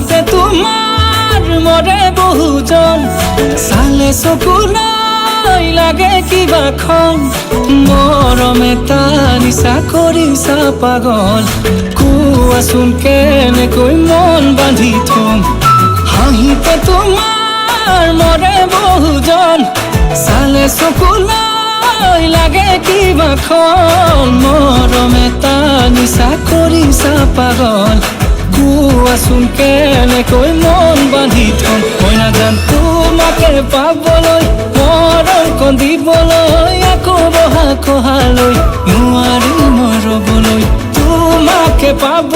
হাঁহিতে তোমাৰ মৰে বহুজন চালে চকুলৈ লাগে কিবা খন মৰম এটা নিচা কৰিছা পাগল। কোৱাচোন কেনেকৈ মন বান্ধি থম হাঁহিতে তোমাৰ মৰে বহুজন চালে চকুলৈ লাগে কিবা খন মৰম এটা নিচা কৰিছা পাগল। কোৱাচোন কেনেকৈ মন বান্ধি থম মই নাজান তোমাকে পাবলৈ মৰম কন্দিবলৈ, আকৌ বহা খহালৈ। নোৱাৰি মই ৰ'বলৈ তোমাকে পাব